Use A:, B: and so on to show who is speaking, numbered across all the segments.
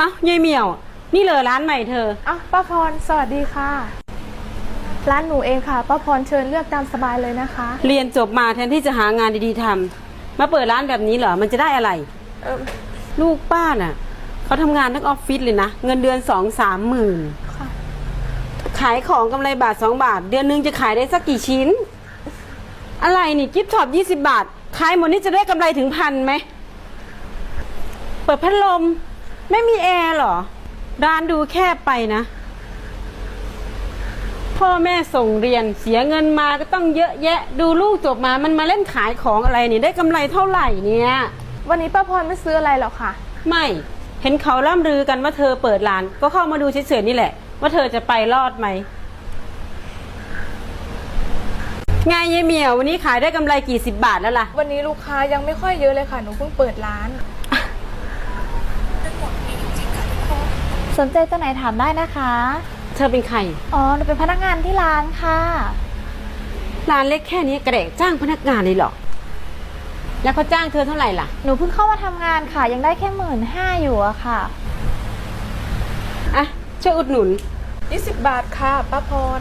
A: อ้าวยายเหมียว นี่เลยร้านใหม่เธอ
B: อะป้าพร สวัสดีค่ะ ร้านหนูเองค่ะป้าพรเชิญเลือกตามสบายเลยนะคะ
A: เรียนจบมาแทนที่จะหางานดีๆทำมาเปิดร้านแบบนี้เหรอ มันจะได้อะไร
B: เออ
A: ลูกป้าน่ะเขาทำงานทั้งออฟฟิศเลยนะ เงินเดือนสองสามหมื่น
B: ค่ะ
A: ขายของกำไรบาทสองบาท เดือนหนึงจะขายได้สักกี่ชิ้น อะไรนี่กิฟต์ช็อปยี่สิบาท ขายหมดนี่จะได้กำไรถึงพันไหม เปิดพัดลม ไม่มีแอร์เหรอ ร้านดูแคบไปนะ พ่อแม่ส่งเรียนเสียเงินมาก็ต้องเยอะแยะ ดูลูกจบมามันมาเล่นขายของอะไรนี่ได้กำไรเท่าไหร่เนี่ย
B: วันนี้ป้าพรไม่ซื้ออะไรหรอกค่ะ
A: ไม่เห็นเขาล่ำลือกันว่าเธอเปิดร้าน ก็เข้ามาดูเฉยๆนี่แหละ ว่าเธอจะไปรอดไหมไงยายเหมียววันนี้ขายได้กำไรกี่สิบบาทแล้วล่ะ
B: วันนี้ลูกค้ายังไม่ค่อยเยอะเลยค่ะ หนูเพิ่งเปิดร้าน
C: นใจตัวไหนถามได้นะคะ
A: เธอเป็นใคร
C: อ๋อหนูเป็นพนักงานที่ร้านค่ะ
A: ร้านเล็กแค่นี้กระเดกจ้างพนักงานเลยเหรอ แล้วเขาจ้างเธอเท่าไหร่ล่ะ
C: หนูเพิ่งเข้ามาทำงานค่ะ ยังได้แค่หมื่นห้าอยู่อะค่ะ
A: อะ ช่วยอุดหนุน
B: 20 บาทค่ะป้าพร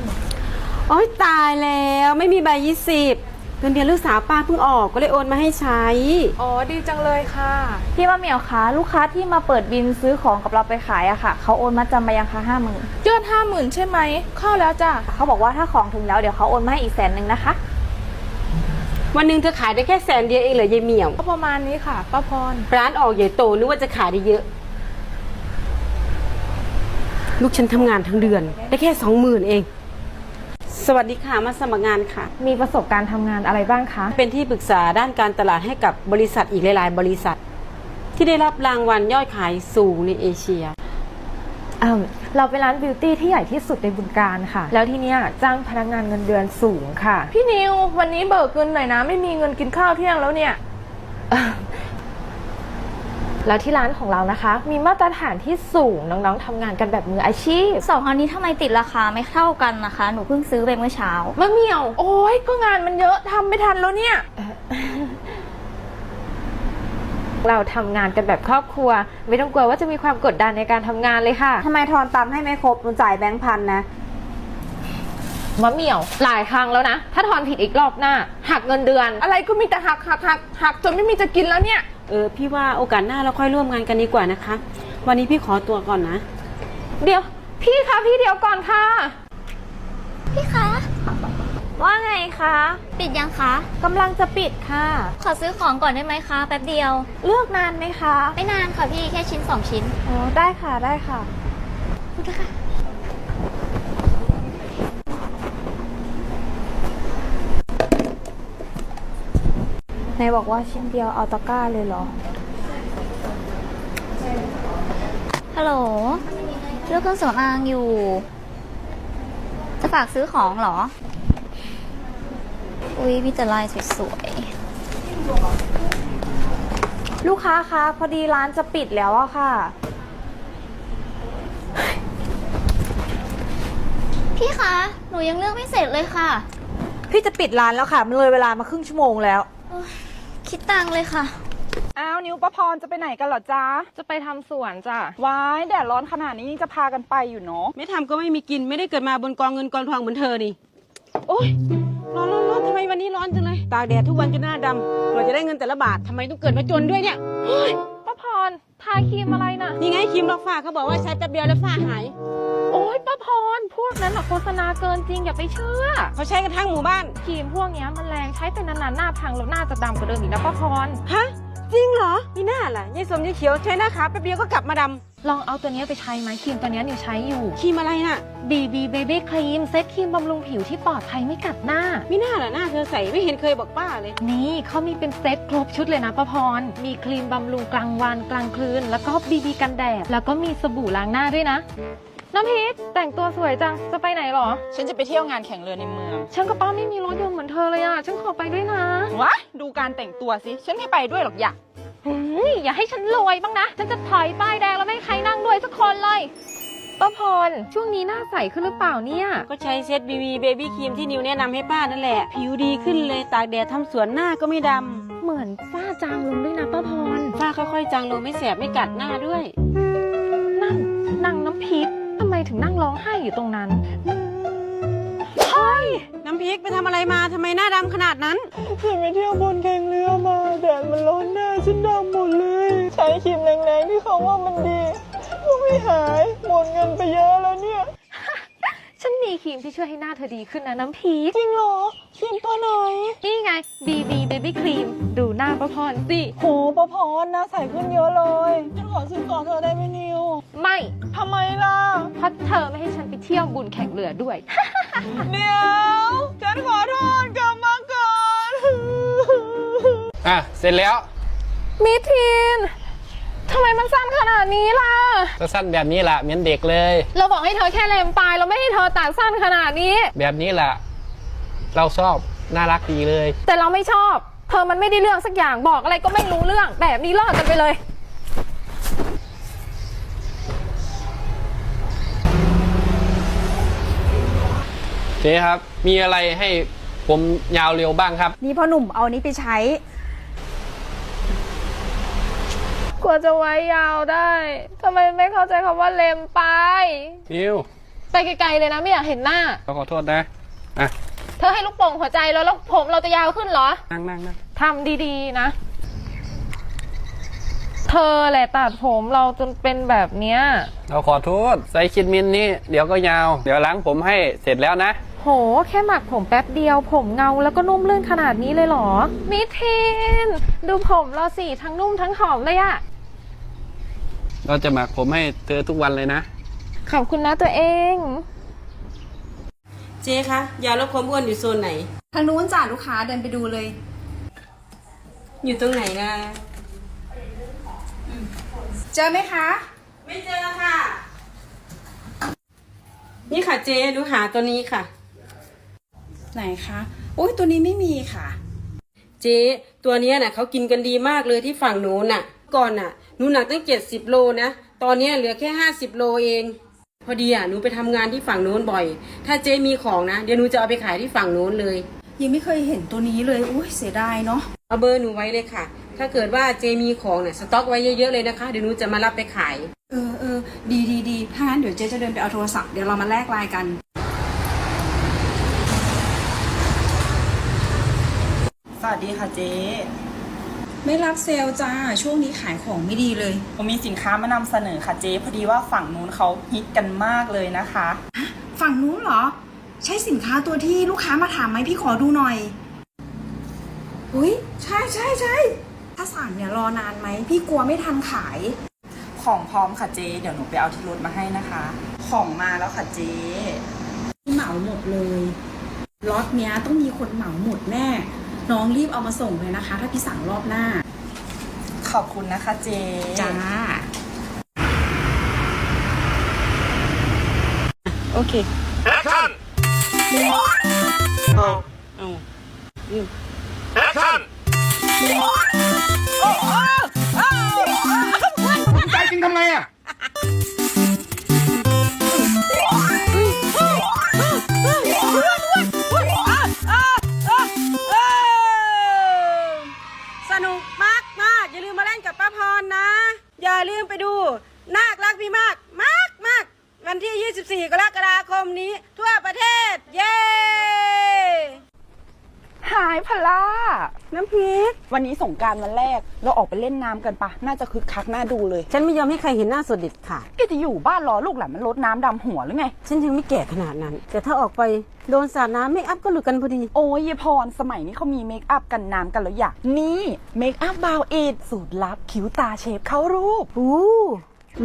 A: โอ๊ยตายแล้วไม่มีใบยี่สิบ เงินเดือนลูกสาวป้าเพิ่งออกก็เลยโอนมาให้ใช้
B: อ๋อดีจังเลยค่ะ
C: พี่ว่าเหมียวคะลูกค้าที่มาเปิดบินซื้อของกับเราไปขายอะค่ะเขาโอนมาจำมายังคะห้าหมื่น
B: ยอดห้าหมื่นใช่ไหมเข้าแล้วจ้ะ
C: เขาบอกว่าถ้าของถึงแล้วเดี๋ยวเขาโอนมาให้อีกแสนหนึ่งนะคะ
A: วันหนึ่งเธอขายได้แค่แสนเดียวเองเหรอยายเหมียว
B: ก็ประมาณนี้ค่ะป้าพร
A: ร้านออกใหญ่โตนึกว่าจะขายได้เยอะ ลูกฉันทำงานทั้งเดือน ได้แค่สองหมื่นเอง สวัสดีค่ะมาสมัครงานค่ะ
C: มีประสบการณ์ทำงานอะไรบ้างคะ
A: เป็นที่ปรึกษาด้านการตลาดให้กับบริษัทอีกหลาย ๆ บริษัท ที่ได้รับรางวัลยอดขายสูงในเอเชีย
D: เราเป็นร้านบิวตี้ที่ใหญ่ที่สุดในบึงการค่ะ แล้วที่เนี้ยจ้างพนักงานเงินเดือนสูงค่ะ
B: พี่นิววันนี้เบิกเงินหน่อยนะ ไม่มีเงินกินข้าวเที่ยงแล้วเนี่ย
D: แล้วที่ร้านของเรานะคะ มีมาตรฐานที่สูงน้องๆทำงานกันแบบมืออาชีพ
C: สองอันนี้ทำไมติดราคาไม่เท่ากันนะคะ หนูเพิ่งซื้อไปเมื่อเช้า
B: มะเหมียว โอ้ยก็งานมันเยอะทำไม่ทันแล้วเนี่ย
D: เราทำงานกันแบบครอบครัว ไม่ต้องกลัวว่าจะมีความกดดันในการทำงานเลยค่ะ
A: ทำไมทอนตังค์ให้ไม่ครบมันจ่ายแบงค์พันนะ
D: มะเหมี่ยวหลายครั้งแล้วนะ ถ้าทอนผิดอีกรอบหน้า หักเงินเดือน
B: อะไรก็มีแต่หักหักหักหักจนไม่มีจะกินแล้วเนี่ย
A: เออพี่ว่าโอกาสหน้าเราค่อยร่วมงานกันดีกว่านะคะ วันนี้พี่ขอตัวก่อนนะ
D: เดี๋ยว พี่คะพี่เดี๋ยวก่อนค่ะ
C: พี่คะ ว่าไงคะ ปิดยังคะ
D: กำลังจะปิดค่ะ
C: ขอซื้อของก่อนได้ไหมคะแป๊บเดียว
D: เลือกนานไหมคะ
C: ไม่นานค่ะพี่แค่ชิ้นสองชิ้น
D: อ๋อ ได้ค่ะได้ค่ะ
C: ขอบคุณค่ะ
D: นายบอกว่าชิ้นเดียวเอาตะกร้าเลยเหรอ
C: ฮัลโหลเลือกเครื่องสำอางอยู่ จะฝากซื้อของเหรอ อุ้ยมีแต่ลายสวย
D: ลูกค้าคะ พอดีร้านจะปิดแล้วอะค่ะ
C: ๆพี่คะ หนูยังเลือกไม่เสร็จเลยค่ะ
E: พี่จะปิดร้านแล้วค่ะ มันเลยเวลามาครึ่งชั่วโมงแล้ว
C: คิดตังค์เลยค่ะ
E: อ้าวนิวประพรจะไปไหนกันเหรอจ๊ะ
D: จะไปทำสวนจ้ะ
E: ว้ายแดดร้อนขนาดนี้ยังจะพากันไปอยู่เนาะ
A: ไม่ทำก็ไม่มีกินไม่ได้เกิดมาบนกองเงินกองทองเหมือนเธอนี่
E: โอ๊ย
A: ร้อนร้อนร้อนทำไมวันนี้ร้อนจังเลย ตากแดดทุกวันจนหน้าดำกว่าจะได้เงินแต่ละบาททำไมต้องเกิดมาจนด้วยเนี่ย
D: ป้า พรทาครีมอะไรน่ะ
A: นี่ไงครีมลอกฝ้าเขาบอกว่าใช้แป๊บเดียวแล้วฝ้าหาย
D: โอ๊ยป้าพร พวกนั้นอะโฆษณาเกินจริงอย่าไปเชื่อ
A: เขาใช้กันทั้งหมู่บ้าน
D: ครีมพวกเนี้ยมันแรงใช้เป็นนานๆหน้าพังแล้วหน้าจะดำกว่าเดิมอีกนะป้าพร
A: ฮะ จริงเหรอมีหน้าล่ะยายสมยายเขียวใช้หน้าขาวแป๊บเดียวก็กลับมาด
D: ลองเอาตัวเนี้ยไปใช้ไหมครีมตัวเนี้ยนิวใช้อยู่ำ
A: ครีมอะไรน่ะ
D: BB Baby Cream เซตครีมบำรุงผิวที่ปลอดภัยไม่กัดหน้า
A: มีหน้าล่ะหน้าเธอใส่ไม่เห็นเคยบอกป้าเลย
D: นี่เขามีเป็นเซตครบชุดเลยนะป้าพร มีครีมบำรุงกลางวันกลางคืน แล้วก็บีบีกันแดด แล้วก็มีสบู่ล้างหน้าด้วยนะ น้ำพริกแต่งตัวสวยจัง จะไปไหนหรอ
E: ฉันจะไปเที่ยวงานแข่งเรือในเมือง
D: ฉันกับป้าไม่มีรถยนต์เหมือนเธอเลยอะ ฉันขอไปด้วยนะ
E: วะ ดูการแต่งตัวสิ ฉันไม่ไปด้วยหรอกอยาก
D: หืมอย่าให้ฉันรวยบ้างนะ ฉันจะถอยป้ายแดงแล้วไม่ให้ใครนั่งด้วยสักคนเลยป้าพร ช่วงนี้หน้าใสขึ้นหรือเปล่าเนี่ย
A: ก็ใช้เซตบีบีเบบี้ครีมที่นิวแนะนำให้ป้านั่นแหละ ผิวดีขึ้นเลยตากแดดทำสวนหน้าก็ไม่ด
D: เหมือนฝ้าจางลงด้วยนะป้าพรำ
A: ฝ้าค่อยๆ จางลงไม่แสบไม่กัดหน้าด้วย
D: อ ถึงนั่งร้องไห้อยู่ตรงนั้น
A: น้ำพริกไปทำอะไรมาทำไมหน้าดำขนาดนั้น
F: ฉันไปเที่ยวบนแข่งเรือมาแดดมันร้อนหน้าฉันดำหมดเลย ใช้ครีมแรงๆที่เขาว่ามันดี ก็ไม่หายหมดเงินไปเยอะแล้วเนี่ย
D: ฉัน มีครีมที่ช่วยให้หน้าเธอดีขึ้นนะน้ำพีก
F: จริงเหรอครีมตัวไหน
D: นี่ไง BB Baby Cream ดูหน้าป้าพรสิ
F: โหประพรหน้าใสขึ้นเยอะเลยฉันขอซื้อก่อนเธอได้ไหมนิว
D: ไม่
F: ทำไมล่ะ
D: เพราะเธอไม่ให้ฉันไปเที่ยวบุญแข่งเรือด้วย
F: เดี๋ยวฉันขอโทษกลับมาก่อน
G: อะเสร็จแล้ว
D: มิทีนทำไมมันสั้นขนาดนี้ล่ะ
G: ก็สั้นแบบนี้แหละเหมือนเด็กเลย
D: เราบอกให้เธอแค่เลมปลายเราไม่ให้เธอตัดสั้นขนาดนี้
G: แบบนี้แหละเราชอบน่ารักดีเลย
D: แต่เราไม่ชอบ เธอมันไม่ได้เรื่องสักอย่างบอกอะไรก็ไม่รู้เรื่อง แบบนี้เลิกกันไปเลย
G: เจ๊ครับ มีอะไรให้ผมยาวเร็วบ้างครับ
E: นี่พ่อหนุ่มเอานี้ไปใช้
D: กว่าจะไว้ยาวได้ทำไมไม่เข้าใจคำว่าเลมปลาย
G: นิว
D: ไปไกลๆเลยนะ ไม่อยากเห็นหน้า
G: เราขอโทษนะอะ
D: เธอให้ลูกโป่งหัวใจแล้วแล้วผมเราจะยาวขึ้นเหรอ
G: นั่งนั่งนั่ง
D: ทำดีๆนะ เธอแหละตัดผมเราจนเป็นแบบเนี้ย
G: เราขอโทษไซส์คิดมินนี่เดี๋ยวก็ยาว เดี๋ยวล้างผมให้เสร็จแล้วนะ
D: โห แค่หมักผมแป๊บเดียว ผมเงาแล้วก็นุ่มลื่นขนาดนี้เลยเหรอ มิทีนดูผมเราสิทั้งนุ่มทั้งหอมเลยอะ
G: เราจะหมักผมให้เธอทุกวันเลยนะ
D: ขอบคุณนะตัวเอง
A: เจ๊คะยาลดความอ้วนอยู่โซนไหน
E: ทางนู้นจ้ะลูกค้าเดินไปดูเลย
A: อยู่ตรงไหนนะ
E: เจอไหมคะ
A: ไม่เจอค่ะ นี่ค่ะเจ๊หนูหาตัวนี้ค่ะ
E: ไหนคะโอ้ยตัวนี้ไม่มีค่ะ
A: เจ๊ตัวเนี้ยน่ะเขากินกันดีมากเลยที่ฝั่งหนูน่ะ ก่อนน่ะหนูหนักตั้งเจ็ดสิบโลนะ ตอนเนี้ยเหลือแค่ห้าสิบโลเอง พอดีอะหนูไปทำงานที่ฝั่งโน้นบ่อย ถ้าเจ๊มีของนะ เดี๋ยวหนูจะเอาไปขายที่ฝั่งโน้นเลย
E: ยังไม่เคยเห็นตัวนี้เลยอุ้ยเสียดายเนาะ
A: เอาเบอร์หนูไว้เลยค่ะ ถ้าเกิดว่าเจมีของเนี่ยสต็อกไว้เยอะๆเลยนะคะ เดี๋ยวหนูจะมารับไปขาย
E: เออเออดีดีดีถ้างั้นเดี๋ยวเจ๊จะเดินไปเอาโทรศัพท์เดี๋ยวเรามาแลกไลน์กัน
F: สวัสดีค่ะเจ๊
E: ไม่รับเซลล์จ้า ช่วงนี้ขายของไม่ดีเลย
F: ผมมีสินค้ามานำเสนอค่ะเจ๊พอดีว่าฝั่งนู้นเขาฮิตกันมากเลยนะคะ
E: ฝั่งนู้นเหรอ ใช่สินค้าตัวที่ลูกค้ามาถามไหมพี่ขอดูหน่อย อุ้ยใช่ใช่ใช่ถ้าสั่งเนี่ยรอนานไหมพี่กลัวไม่ทันขาย
F: ของพร้อมค่ะเจ๊เดี๋ยวหนูไปเอาที่รถมาให้นะคะ ของมาแล้วค่ะเจ๊
E: เหมาหมดเลยล็อตเนี้ยต้องมีคนเหมาหมดแน่ น้องรีบเอามาส่งเลยนะคะ ถ้าพี่สั่งรอบหน้า
F: ขอบคุณนะคะเจ๊
E: จ้า
A: โอเค
G: ใจจริงทำไงอะ
A: ลืมไปดู นาครักพี่มาก มากมากวันที่ 24 กรกฎาคมนี้ ทั่วประเทศ เย้
F: หายพลา
A: น้ำพริก
F: วันนี้สงกรารวันแรก เราออกไปเล่นน้ำกันปะ น่าจะคึกคักน่าดูเลย
A: ฉันไม่ยอมให้ใครเห็นหน้าสดเด็ดขาด
F: แกจะอยู่บ้านรอลูกหลานมันลดน้ำดำหัวหรือไง
A: ฉันยังไม่แก่ขนาดนั้น แต่ถ้าออกไปโดนสาดน้ำไม่อัพก็หลุดกันพอดี
F: โอ้ยยายพร สมัยนี้เขามีเมคอัพกันน้ำกันแล้วอยากนี่เมคอัพบาวเอดสูตรลับคิ้วตาเชฟเข้ารูป
A: อู้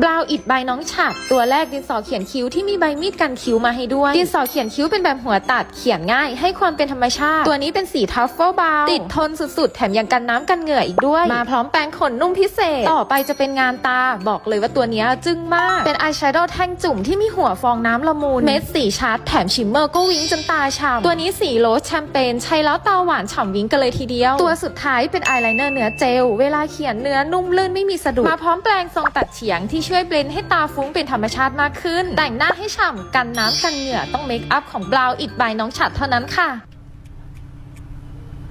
D: บราวอิดใบน้องฉัดตัวแรกดินสอเขียนคิ้วที่มีใบมีดกันคิ้วมาให้ด้วย ดินสอเขียนคิ้วเป็นแบบหัวตัดเขียนง่าย ให้ความเป็นธรรมชาติ ตัวนี้เป็นสีทัฟเฟิลบราวติดทนสุดๆ แถมยังกันน้ำกันเหงื่ออีกด้วย มาพร้อมแปรงขนนุ่มพิเศษ ต่อไปจะเป็นงานตา บอกเลยว่าตัวนี้จึ้งมาก เป็นอายแชโดว์แท่งจุ่มที่มีหัวฟองน้ำละมุนเม็ดสีชัดแถมชิมเมอร์ก็วิ้งจนตาฉ่ำตัวนี้สีโรสแชมเปญใช้แล้วตาหวานฉ่ำวิ้งกันเลยทีเดียว ตัวสุดท้ายเป็นอายไลเนอร์เนื้อเจล เวลาเขียนเนื้อนุ่มลื่นไม่มีสะดุดมาพร้อมแปรงทรงตัดเฉียงทีช่วยเบลนด์ให้ตาฟุ้งเป็นธรรมชาติมากขึ้น แต่งหน้าให้ฉ่ำกันน้ำกันเหงื่อต้องเมคอัพของบราวอิดบายน้องฉัดเท่านั้นค่ะ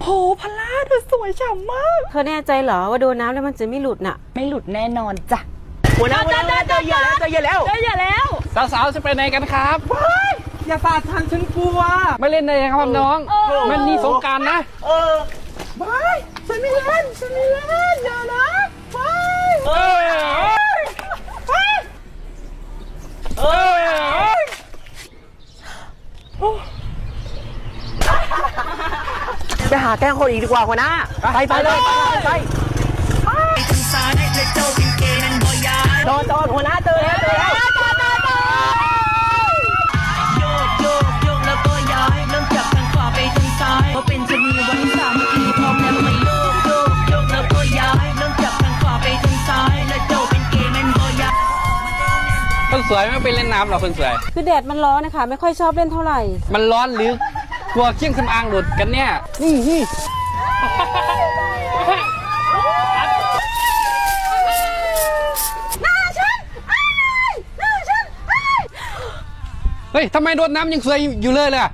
F: โหพล่าเธอสวยฉ่ำมาก
A: เธอแน่ใจเหรอว่าโดนน้ำแล้วมันจะไม่หลุดน่ะ
F: ไม่หลุดแน่นอนจ้ะหัวหน้าหัวหน้าเจอเหยื่อแล้วเจอเหยื่อแล้วเจอเหยื่อแล้ว
G: สาวๆจะไปไหนกันครับ
F: อย่าสาดทันฉันกลัว
G: ไม่เล่นได้ยังครับน้อง มันนี่สงกรารนะ
F: เออไปฉันไม่เล่น ฉันไม่เล่นอย่านะไป
G: เอ้ยเอ้ย เอ้ย
F: ไปหาแกล้งคนอีกดีกว่าหัวหน้า ไปไปเลยไปไปจอจอหัวหน้าเจอแล้วเจอแล้ว
G: คนสวยไม่ไปเล่นน้ำหรอคนสวย
A: คือแดดมันร้อนนะคะ ไม่ค่อยชอบเล่นเท่าไหร่
G: มันร้อนหรือกลัวเครื่องสำอางหลุดกันเนี่ยนี่นี่เฮ้ยทำไมโดนน้ำยังสวยอยู่เลยล่ะ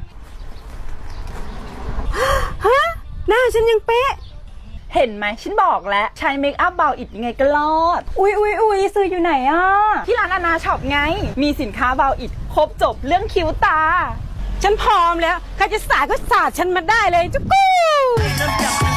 A: ฮะ หน้าฉันยังเป๊ะ
F: เห็นไหมฉันบอกแล้ว ใช้เมคอัพเบาอิดยังไงก็รอด
A: อุ๊ยอุ๊ยอุ๊ยซื้ออยู่ไหนอะ
F: ที่ร้านอาณาช็อปไง มีสินค้าเบาอิดครบจบเรื่องคิ้วตา
A: ฉันพร้อมแล้ว ใครจะสาดก็สาดฉันมาได้เลยจุ๊กกู้